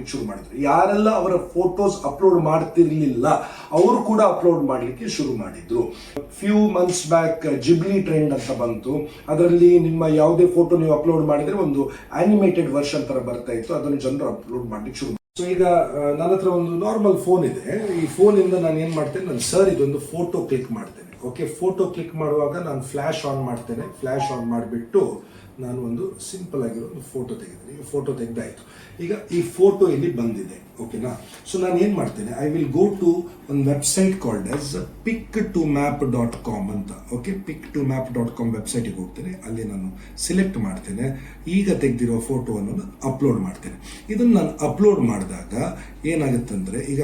ಮಾಡ್ಲಿಕ್ಕೆ ಶುರು ಮಾಡಿದ್ರು. ಯಾರೆಲ್ಲ ಅವರ ಫೋಟೋಸ್ ಅಪ್ಲೋಡ್ ಮಾಡ್ತಿರ್ಲಿಲ್ಲ, ಅವರು ಕೂಡ ಅಪ್ಲೋಡ್ ಮಾಡಲಿಕ್ಕೆ ಶುರು ಮಾಡಿದ್ರು. Few months back Ghibli trend ಅಂತ ಬಂತು. ಅದರಲ್ಲಿ ನಿಮ್ಮ ಯಾವುದೇ ಫೋಟೋ ನೀವು ಅಪ್ಲೋಡ್ ಮಾಡಿದ್ರೆ ಒಂದು ಆನಿಮೇಟೆಡ್ ವರ್ಷನ್ ತರ ಬರ್ತಾ ಇತ್ತು. ಅದನ್ನು ಜನರು ಅಪ್ಲೋಡ್ ಮಾಡ್ಲಿಕ್ಕೆ ಶುರು ಸೊ ಈಗ ನನ್ನ ಹತ್ರ ಒಂದು ನಾರ್ಮಲ್ ಫೋನ್ ಇದೆ. ಈ ಫೋನ್ ಇಂದ ನಾನು ಏನು ಮಾಡ್ತೇನೆ ನಾನು ಸರ್ ಇದೊಂದು ಫೋಟೋ ಕ್ಲಿಕ್ ಮಾಡ್ತೇನೆ. ಓಕೆ ಫೋಟೋ ಕ್ಲಿಕ್ ಮಾಡುವಾಗ ನಾನು ಫ್ಲ್ಯಾಶ್ ಆನ್ ಮಾಡ್ತೇನೆ. ಫ್ಲ್ಯಾಶ್ ಆನ್ ಮಾಡಿಬಿಟ್ಟು ನಾನು ಒಂದು ಸಿಂಪಲ್ ಆಗಿರೋ ಒಂದು ಫೋಟೋ ತೆಗೆದಿದ್ದೀನಿ. ಈ ಫೋಟೋ ತೆಗೆದಾಯ್ತು. ಈಗ ಈ ಫೋಟೋ ಇಲ್ಲಿ ಬಂದಿದೆ. ಓಕೆನಾ ಸೊ ನಾನು ಏನು ಮಾಡ್ತೇನೆ? ಐ ವಿಲ್ ಗೋ ಟು ಒಂದು website called as pic to map dot com ಅಂತ. Okay pic to map dot com ವೆಬ್ಸೈಟಿಗೆ ಹೋಗ್ತೇನೆ. ಅಲ್ಲಿ ನಾನು ಸಿಲೆಕ್ಟ್ ಮಾಡ್ತೇನೆ. ಈಗ ತೆಗೆದಿರೋ ಫೋಟೋವನ್ನು ಅಪ್ಲೋಡ್ ಮಾಡ್ತೇನೆ. ಇದನ್ನು ನಾನು ಅಪ್ಲೋಡ್ ಮಾಡಿದಾಗ ಏನಾಗುತ್ತೆ ಏನಾಗುತ್ತಂದ್ರೆ, ಈಗ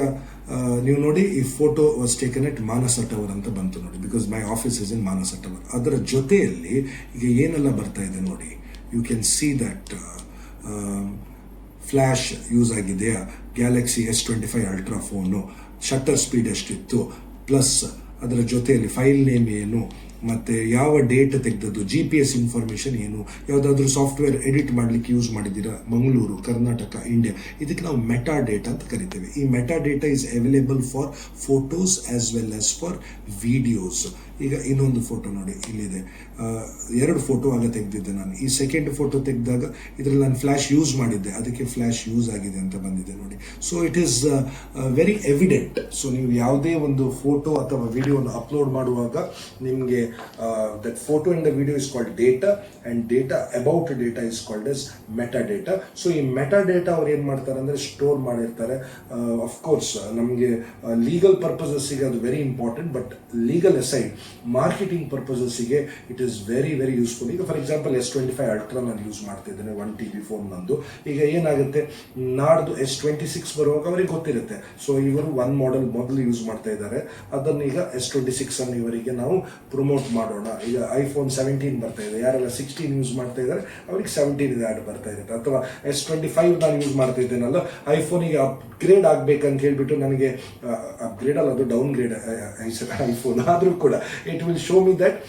ನೀವು ನೋಡಿ ಈ photo was taken at Manasa tower ಅಂತ ಬಂತು ನೋಡಿ because my office is in Manasa tower ಅದರ ಜೊತೆಯಲ್ಲಿ ಈಗ ಏನೆಲ್ಲ ಬರ್ತಾ ಇದೆ ನೋಡಿ you can see that flash use ಆಗಿದೆಯಾ Galaxy S twenty five Ultra phone shutter speed ಎಷ್ಟಿತ್ತು ಪ್ಲಸ್ ಅದರ ಜೊತೆಯಲ್ಲಿ ಫೈಲ್ ನೇಮ್ ಏನು ಮತ್ತೆ ಯಾವ ಡೇಟ್ ತೆಗೆದದ್ದು ಜಿ ಪಿ ಎಸ್ ಇನ್ಫಾರ್ಮೇಷನ್ ಏನು, ಯಾವುದಾದ್ರೂ ಸಾಫ್ಟ್ವೇರ್ ಎಡಿಟ್ ಮಾಡ್ಲಿಕ್ಕೆ ಯೂಸ್ ಮಾಡಿದ್ದೀರಾ, ಮಂಗಳೂರು, ಕರ್ನಾಟಕ ಇಂಡಿಯಾ ಇದಕ್ಕೆ ನಾವು ಮೆಟಾ ಡೇಟಾ ಅಂತ ಕರಿತೇವೆ. ಈ meta data is available for photos as well as for videos ಈಗ ಇನ್ನೊಂದು ಫೋಟೋ ನೋಡಿ, ಇಲ್ಲಿದೆ. ಎರಡು ಫೋಟೋ ಆಗ ತೆಗೆದಿದ್ದೆ ನಾನು. ಈ ಸೆಕೆಂಡ್ ಫೋಟೋ ತೆಗೆದಾಗ ಇದರಲ್ಲಿ ನಾನು ಫ್ಲ್ಯಾಶ್ ಯೂಸ್ ಮಾಡಿದ್ದೆ. ಅದಕ್ಕೆ ಫ್ಲ್ಯಾಶ್ ಯೂಸ್ ಆಗಿದೆ ಅಂತ ಬಂದಿದೆ ನೋಡಿ. So it is very evident so ನೀವು ಯಾವುದೇ ಒಂದು ಫೋಟೋ ಅಥವಾ ವಿಡಿಯೋನ ಅಪ್ಲೋಡ್ ಮಾಡುವಾಗ ನಿಮಗೆ that photo in the video is called data and data about data is called as meta data so ಈ ಮೆಟಾ ಡೇಟಾ ಅವ್ರು ಏನು ಮಾಡ್ತಾರೆ ಅಂದರೆ ಸ್ಟೋರ್ ಮಾಡಿರ್ತಾರೆ. ಅಫ್ಕೋರ್ಸ್ ನಮಗೆ ಲೀಗಲ್ ಪರ್ಪಸಸ್ಸಿಗೆ ಅದು very important but legal aside marketing ಪರ್ಪಸಸ್ಸಿಗೆ it is very very useful ಈಗ for example S twenty five Ultra ನಾನು ಯೂಸ್ ಮಾಡ್ತಾ ಇದ್ದೇನೆ ಒನ್ ಟಿ ಬಿ ಫೋನ್ ನಂದು. ಈಗ ಏನಾಗುತ್ತೆ, ನಾಡ್ದು ಎಸ್ ಟ್ವೆಂಟಿ ಸಿಕ್ಸ್ ಬರುವಾಗ ಅವರಿಗೆ ಗೊತ್ತಿರುತ್ತೆ. ಸೊ ಇವರು ಒನ್ ಮಾಡೆಲ್ ಮೊದಲು ಯೂಸ್ ಮಾಡ್ತಾ ಇದ್ದಾರೆ. ಅದನ್ನು ಈಗ ಎಸ್ ಟ್ವೆಂಟಿ ಸಿಕ್ಸ್ ಅನ್ನು ಇವರಿಗೆ ನಾವು ಪ್ರಮೋಟ್ ಮಾಡೋಣ. ಈಗ ಐಫೋನ್ ಸೆವೆಂಟೀನ್ ಬರ್ತಾ ಇದೆ. ಯಾರೆಲ್ಲ ಸಿಕ್ಸ್ಟೀನ್ ಯೂಸ್ ಮಾಡ್ತಾ ಇದ್ದಾರೆ, ಅವರಿಗೆ ಸೆವೆಂಟೀನ್ ಆಡ್ ಬರ್ತಾ ಇರುತ್ತೆ. ಅಥವಾ ಎಸ್ ಟ್ವೆಂಟಿ ಫೈವ್ ನಾನು ಯೂಸ್ ಮಾಡ್ತಾ ಇದ್ದೇನಲ್ಲ ಐಫೋನಿಗೆ ಅಪ್ಗ್ರೇಡ್ ಆಗಬೇಕಂತ ಹೇಳಿಬಿಟ್ಟು ನನಗೆ ಅಪ್ಗ್ರೇಡ್ ಅಲ್ಲ, ಅದು ಡೌನ್ ಗ್ರೇಡ್ ಐಫೋನ್ ಆದರೂ ಕೂಡ. It will show me that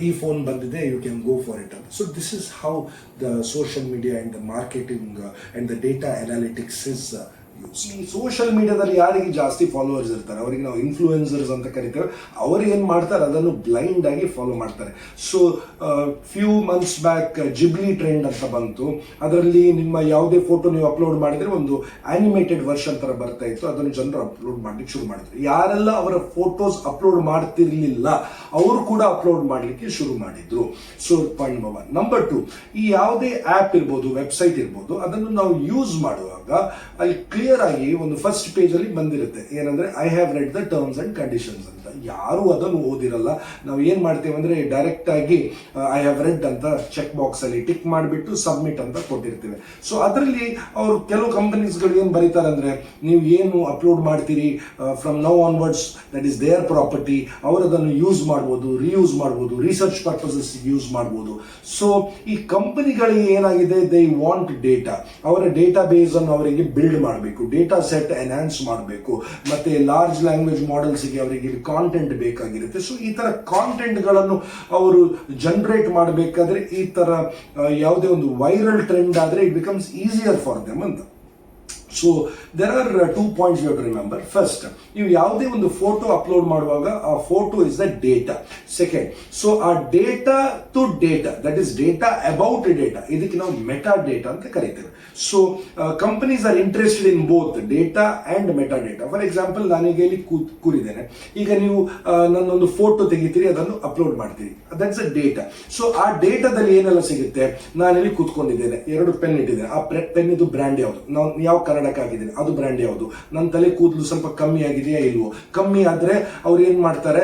ಈ ಫೋನ್ ಬಂದಿದೆ you can go for it ಅಂತ so this is how the social media and the marketing and the data analytics is social ಮೀಡಿಯಾದಲ್ಲಿ ಯಾರಿಗೆ ಜಾಸ್ತಿ ಫಾಲೋವರ್ಸ್ ಇರ್ತಾರೆ, ಅವರಿಗೆ ನಾವು ಇನ್ಫ್ಲೂಯೆನ್ಸರ್ಸ್ ಅಂತ ಕರಿತೇವೆ, ಅವರು ಏನು ಮಾಡ್ತಾರೆ, ಅದನ್ನು ಬ್ಲೈಂಡ್ ಆಗಿ ಫಾಲೋ ಮಾಡ್ತಾರೆ. So few months back Ghibli trend ಅಂತ ಬಂತು. ಅದರಲ್ಲಿ ನಿಮ್ಮ ಯಾವುದೇ ಫೋಟೋ ನೀವು ಅಪ್ಲೋಡ್ ಮಾಡಿದ್ರೆ ಒಂದು ಆನಿಮೇಟೆಡ್ ವರ್ಷನ್ ಥರ ಬರ್ತಾ ಇತ್ತು, ಅದನ್ನು ಜನರು ಅಪ್ಲೋಡ್ ಮಾಡ್ಲಿಕ್ಕೆ ಶುರು ಮಾಡಿದ್ರು. ಯಾರೆಲ್ಲ ಅವರ ಫೋಟೋಸ್ ಅಪ್ಲೋಡ್ ಮಾಡ್ತಿರ್ಲಿಲ್ಲ, ಅವರು ಕೂಡ ಅಪ್ಲೋಡ್ ಮಾಡಲಿಕ್ಕೆ ಶುರು ಮಾಡಿದ್ರು. So point number one number two ಈ ಯಾವುದೇ ಆ್ಯಪ್ ಇರ್ಬೋದು ವೆಬ್ಸೈಟ್ ಇರ್ಬೋದು, ಅದನ್ನು ನಾವು ಯೂಸ್ ಮಾಡುವಾಗ, ಅಲ್ಲಿ ಕ್ಲಿಯರ್ ಆಗಿ ಒಂದು ಫಸ್ಟ್ ಪೇಜ್ ಅಲ್ಲಿ ಬಂದಿರುತ್ತೆ. ಏನಂದ್ರೆ I have read the terms and conditions ಅಂತ ಯಾರು ಅದನ್ನು ಓದಿರಲ್ಲ. ನಾವು ಏನು ಮಾಡ್ತೇವೆ ಅಂದ್ರೆ ಡೈರೆಕ್ಟ್ ಆಗಿ ಐ ಹ್ಯಾವ್ ರೆಡ್ ಅಂತ ಚೆಕ್ ಬಾಕ್ಸ್ ಅಲ್ಲಿ ಟಿಕ್ ಮಾಡಿಬಿಟ್ಟು ಸಬ್ಮಿಟ್ ಅಂತ ಕೊಟ್ಟಿರ್ತೇವೆ. ಸೊ ಅದರಲ್ಲಿ ಅವರು ಕೆಲವು ಕಂಪನೀಸ್ಗಳು ಏನು ಬರೀತಾರೆ ಅಂದರೆ, ನೀವು ಏನು ಅಪ್ಲೋಡ್ ಮಾಡ್ತೀರಿ from now onwards that is their property ಅವರು ಅದನ್ನು ಯೂಸ್ ಮಾಡ್ಬೋದು ರಿಯೂಸ್ ಮಾಡ್ಬೋದು ರಿಸರ್ಚ್ ಪರ್ಪಸಸ್ ಯೂಸ್ ಮಾಡ್ಬೋದು. ಸೊ ಈ ಕಂಪನಿಗಳಿಗೆ ಏನಾಗಿದೆ ದೇ ವಾಂಟ್ ಡೇಟಾ ಅವರ ಡೇಟಾ ಅನ್ನು ಅವರಿಗೆ ಬಿಲ್ಡ್ ಮಾಡಬೇಕು ಡೇಟಾ ಸೆಟ್ ಎನ್ಹಾನ್ಸ್ ಮಾಡಬೇಕು. ಮತ್ತೆ ಲಾರ್ಜ್ ಲ್ಯಾಂಗ್ವೇಜ್ ಮಾಡೆಲ್ಸಿಗೆ ಅವರಿಗೆ ಕಾಂಟೆಂಟ್ ಬೇಕಾಗಿರುತ್ತೆ. ಸೊ ಈ ಥರ ಕಾಂಟೆಂಟ್ಗಳನ್ನು ಅವರು ಜನರೇಟ್ ಮಾಡಬೇಕಾದ್ರೆ ಈ ಥರ ಯಾವುದೇ ಒಂದು ವೈರಲ್ ಟ್ರೆಂಡ್ ಆದ್ರೆ it becomes easier for them ಅಂತ. So there are two points you remember first ನೀವು ಯಾವುದೇ ಒಂದು ಫೋಟೋ ಅಪ್ಲೋಡ್ ಮಾಡುವಾಗ ಆ photo is the data second so ಆ data to data that is data about data ಇದಕ್ಕೆ ನಾವು ಮೆಟಾ ಡೇಟಾ ಅಂತ ಕರಿತೇವೆ. So companies are interested in both data and meta data for example ನಾನೀಗ ಇಲ್ಲಿ ಕೂರಿದ್ದೇನೆ. ಈಗ ನೀವು ನನ್ನ ನನ್ನೊಂದು ಫೋಟೋ ತೆಗಿತೀರಿ, ಅದನ್ನು ಅಪ್ಲೋಡ್ ಮಾಡ್ತೀರಿ. ದಟ್ಸ್ ಅ ಡೇಟಾ ಸೊ ಆ ಡೇಟಾದಲ್ಲಿ ಏನೆಲ್ಲ ಸಿಗುತ್ತೆ? ನಾನಿಲ್ಲಿ ಕೂತ್ಕೊಂಡಿದ್ದೇನೆ. ಎರಡು ಪೆನ್ ಇಟ್ಟಿದ್ದೇನೆ. ಆ ಪೆನ್ ಇದು ಬ್ರ್ಯಾಂಡ್ ಯಾವುದು? ನಾವು, ಯಾವ ಕನ್ನಡಕ್ಕೆ ಆಗಿದ್ದೇನೆ ಅದು ಬ್ರ್ಯಾಂಡ್ ಯಾವುದು? ನನ್ನ ತಲೆ ಕೂದಲು ಸ್ವಲ್ಪ ಕಮ್ಮಿ ಆಗಿದೆಯಾ ಇಲ್ವೋ? ಕಮ್ಮಿ ಆದ್ರೆ ಅವ್ರು ಏನು ಮಾಡ್ತಾರೆ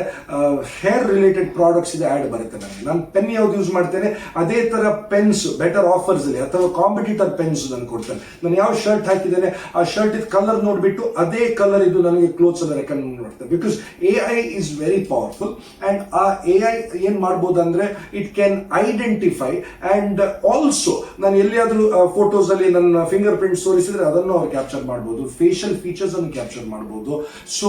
ಹೇರ್ ರಿಲೇಟೆಡ್ ಪ್ರಾಡಕ್ಟ್ಸ್ ಇದೆ ಆ್ಯಡ್ ಬರುತ್ತೆ ನನಗೆ. ನಾನು ಪೆನ್ ಯಾವ್ದು ಯೂಸ್ ಮಾಡ್ತೇನೆ, ಅದೇ ತರ ಪೆನ್ಸ್ ಬೆಟರ್ ಆಫರ್ಸ್ ಅಲ್ಲಿ, ಅಥವಾ ಕಾಂಪಿಟೇಟರ್ ಪೆನ್ಸ್ ನಾನು ಕೊಡ್ತೇನೆ ನಾನು ಯಾವ ಶರ್ಟ್ ಹಾಕಿದ್ದೇನೆ, ಆ ಶರ್ಟ್ ಇದು ಕಲರ್ ನೋಡಿಬಿಟ್ಟು ಅದೇ ಕಲರ್ ಇದು ನನಗೆ ಕ್ಲೋತ್ಸ್ ಅನ್ನ ರೆಕಮೆಂಡ್ ಮಾಡ್ತಾರೆ. Because A I is very powerful and ಆ ಎ ಐ ಏನು ಮಾಡ್ಬೋದು ಅಂದ್ರೆ it can identify and also ನಾನು ಎಲ್ಲಿಯಾದರೂ ಫೋಟೋಸಲ್ಲಿ ನನ್ನ ಫಿಂಗರ್ ಪ್ರಿಂಟ್ಸ್ ತೋರಿಸಿದ್ರೆ ಅದನ್ನು ಕ್ಯಾಪ್ಚರ್ ಮಾಡ್ಬೋದು ಫೇಶಿಯಲ್ ಫೀಚರ್ಸ್ ಅನ್ನು ಕ್ಯಾಪ್ಚರ್ ಮಾಡ್ಬೋದು. ಸೊ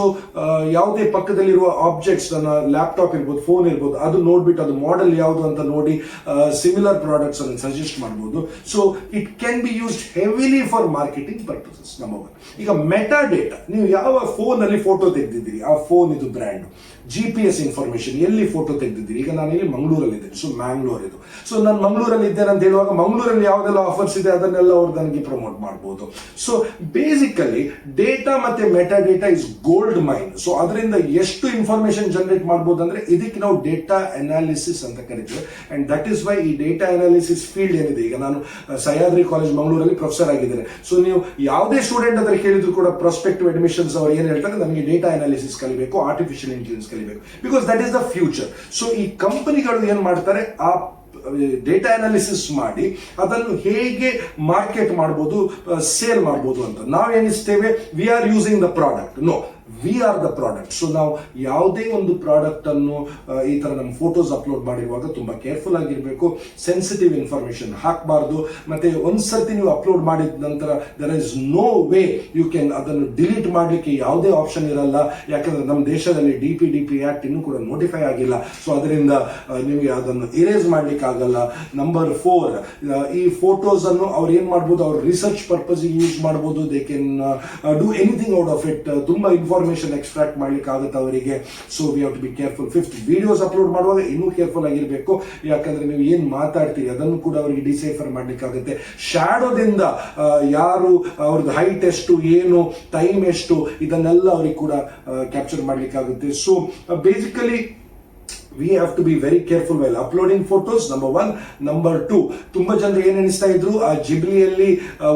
ಯಾವುದೇ ಪಕ್ಕದಲ್ಲಿರುವ ಆಬ್ಜೆಕ್ಟ್ಸ್ ನನ್ನ ಲ್ಯಾಪ್ಟಾಪ್ ಇರ್ಬೋದು ಫೋನ್ ಇರ್ಬೋದು, ಅದು ನೋಡ್ಬಿಟ್ಟು ಅದು ಮಾಡೆಲ್ ಯಾವುದು ಅಂತ ನೋಡಿ ಸಿಮಿಲರ್ ಪ್ರಾಡಕ್ಟ್ಸ್ ಅನ್ನು ಸಜೆಸ್ಟ್ ಮಾಡ್ಬೋದು. So it can be use used heavily for marketing purposes number one ಈಗ ಮೆಟಾ ಡೇಟಾ ನೀವು ಯಾವ ಫೋನ್ ಅಲ್ಲಿ ಫೋಟೋ ತೆಗೆದಿದ್ದೀರಿ? ಆ ಫೋನ್ ಇದು brand G P S information ಎಲ್ಲಿ ಫೋಟೋ ತೆಗೆದಿದ್ದೀರಿ? ಈಗ ನಾನು ಇಲ್ಲಿ ಮಂಗಳೂರಲ್ಲಿ ಇದ್ದೇನೆ ಸೊ ಮ್ಯಾಂಗ್ಳೂರ್ ಇದು ಸೊ ನಾನು ಮಂಗಳೂರಲ್ಲಿ ಇದ್ದೇನೆ ಅಂತ ಹೇಳುವಾಗ ಮಂಗಳೂರಲ್ಲಿ ಯಾವುದೆಲ್ಲ ಆಫರ್ಸ್ ಇದೆ, ಅದನ್ನೆಲ್ಲ ಅವ್ರು ನನಗೆ ಪ್ರಮೋಟ್ ಮಾಡ್ಬೋದು. ಸೊ ಬೇಸಿಕಲಿ ಡೇಟಾ ಮತ್ತೆ meta data is gold mine so ಅದರಿಂದ ಎಷ್ಟು ಇನ್ಫಾರ್ಮೇಶನ್ ಜನರೇಟ್ ಮಾಡಬಹುದು ಅಂದ್ರೆ ಇದಕ್ಕೆ ನಾವು ಡೇಟಾ ಅನಾಲಿಸಿಸ್ ಅಂತ ಕರಿತೀವಿ. ಅಂಡ್ ದಟ್ ಇಸ್ ವೈ ಈ ಡೇಟಾ ಅನಾಲಿಸಿಸ್ ಫೀಲ್ಡ್ ಏನಿದೆ? ಈಗ ನಾನು ಸಹ್ಯಾದ್ರಿ ಕಾಲೇಜ್ ಮಂಗಳೂರಲ್ಲಿ ಪ್ರೊಫೆಸರ್ ಆಗಿದ್ದೇನೆ. ಸೊ ನೀವು ಯಾವುದೇ ಸ್ಟೂಡೆಂಟ್ ಅದ್ರ ಕೇಳಿದ್ರು ಕೂಡ ಪ್ರಾಸ್ಪೆಕ್ಟಿವ್ ಅಡ್ಮಿಷನ್ಸ್ ಅವ್ರು ಏನ್ ಹೇಳ್ತಾರೆ? ನನಗೆ ಡೇಟಾ ಅನಾಲಿಸಿಸ್ ಕಲಿಬೇಕು ಆರ್ಟಿಫಿಷಿಯಲ್ ಇಂಟೆಲಿಜೆನ್ಸ್ ಕಲಿಬೇಕು. Because that is the future so ಈ ಕಂಪನಿಗಳು ಏನ್ ಮಾಡ್ತಾರೆ? ಆ ಡೇಟಾ ಅನಾಲಿಸಿಸ್ ಮಾಡಿ ಅದನ್ನು ಹೇಗೆ ಮಾರ್ಕೆಟ್ ಮಾಡ್ಬೋದು ಸೇಲ್ ಮಾಡ್ಬೋದು ಅಂತ. ನಾವೇನಿಸ್ತೇವೆ? We are using the product no we are the product so ನಾವು ಯಾವುದೇ ಒಂದು ಪ್ರಾಡಕ್ಟ್ ಅನ್ನು ಈ ತರ ನಮ್ಮ ಫೋಟೋಸ್ ಅಪ್ಲೋಡ್ ಮಾಡಿರುವಾಗ ತುಂಬಾ ಕೇರ್ಫುಲ್ ಆಗಿರಬೇಕು. ಸೆನ್ಸಿಟಿವ್ ಇನ್ಫಾರ್ಮೇಶನ್ ಹಾಕಬಾರ್ದು. ಮತ್ತೆ ಒಂದ್ಸರ್ತಿ ನೀವು ಅಪ್ಲೋಡ್ ಮಾಡಿದ ನಂತರ there is no way you can ಅದನ್ನು ಡಿಲೀಟ್ ಮಾಡಲಿಕ್ಕೆ ಯಾವುದೇ ಆಪ್ಷನ್ ಇರಲ್ಲ. ಯಾಕಂದ್ರೆ ನಮ್ಮ ದೇಶದಲ್ಲಿ D P D P act ಇನ್ನೂ ಕೂಡ ನೋಟಿಫೈ ಆಗಿಲ್ಲ. ಸೊ ಅದರಿಂದ ನಿಮಗೆ ಅದನ್ನು ಇರೇಸ್ ಮಾಡ್ಲಿಕ್ಕೆ ಆಗಲ್ಲ. ನಂಬರ್ ಫೋರ್ ಈ ಫೋಟೋಸ್ ಅನ್ನು ಅವ್ರು ಏನ್ ಮಾಡ್ಬೋದು? ಅವ್ರ ರಿಸರ್ಚ್ ಪರ್ಪಸ್ ಯೂಸ್ ಮಾಡ್ಬೋದು. They can do anything out of it ತುಂಬಾ ಇನ್ಫಾರ್ಮೇಶನ್ ಎಕ್ಸ್ಟ್ರಾಕ್ಟ್ ಮಾಡ್ಲಿಕ್ಕೆ ಆಗುತ್ತೆ ಅವರಿಗೆ. So we have to be careful fifth videos upload ಮಾಡುವಾಗ ಇನ್ನೂ ಕೇರ್ಫುಲ್ ಆಗಿರಬೇಕು. ಯಾಕಂದ್ರೆ ನೀವು ಏನ್ ಮಾತಾಡ್ತೀರಿ, ಅದನ್ನು ಕೂಡ ಅವರಿಗೆ ಡಿಸೈಫರ್ ಮಾಡ್ಲಿಕ್ಕೆ ಆಗುತ್ತೆ ಶ್ಯಾಡೋದಿಂದ ಯಾರು, ಅವ್ರದ್ದು ಹೈಟ್ ಎಷ್ಟು, ಏನು ಟೈಮ್ ಎಷ್ಟು, ಇದನ್ನೆಲ್ಲ ಅವ್ರಿಗೆ ಕೂಡ ಕ್ಯಾಪ್ಚರ್ ಮಾಡ್ಲಿಕ್ಕೆ ಆಗುತ್ತೆ so basically we have to be very careful well uploading photos number one number two ತುಂಬಾ ಜನರು ಏನ್ ಎಣಿಸ್ತಾ ಇದ್ರು, ಆ ಜಿಬ್ಲಿಯಲ್ಲಿ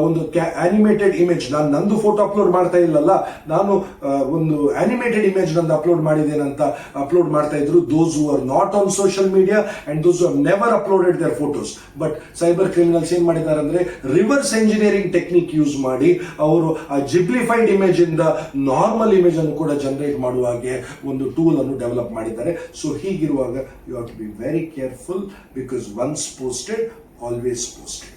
ಒಂದು ಆನಿಮೇಟೆಡ್ ಇಮೇಜ್ ನಾನು ನಂದು ಫೋಟೋ ಅಪ್ಲೋಡ್ ಮಾಡ್ತಾ ಇಲ್ಲಲ್ಲ, ನಾನು ಒಂದು ಆನಿಮೇಟೆಡ್ ಇಮೇಜ್ ನಂದು ಅಪ್ಲೋಡ್ ಮಾಡಿದ್ದೇನೆ ಅಂತ ಅಪ್ಲೋಡ್ ಮಾಡ್ತಾ ಇದ್ರು. Those who are not on social media and those are never uploaded their photos but cyber criminals ಏನ್ ಮಾಡಿದ್ದಾರೆ ಅಂದ್ರೆ ರಿವರ್ಸ್ ಎಂಜಿನಿಯರಿಂಗ್ ಟೆಕ್ನಿಕ್ ಯೂಸ್ ಮಾಡಿ, ಅವರು ಆ ಜಿಬ್ಲಿಫೈಡ್ ಇಮೇಜ್ ಇಂದ ನಾರ್ಮಲ್ ಇಮೇಜ್ ಅನ್ನು ಕೂಡ ಜನರೇಟ್ ಮಾಡುವ ಹಾಗೆ ಒಂದು ಟೂಲ್ ಅನ್ನು ಡೆವಲಪ್ ಮಾಡಿದ್ದಾರೆ. ಸೊ ಹೀಗಿರುವಾಗ you have to be very careful because once posted always posted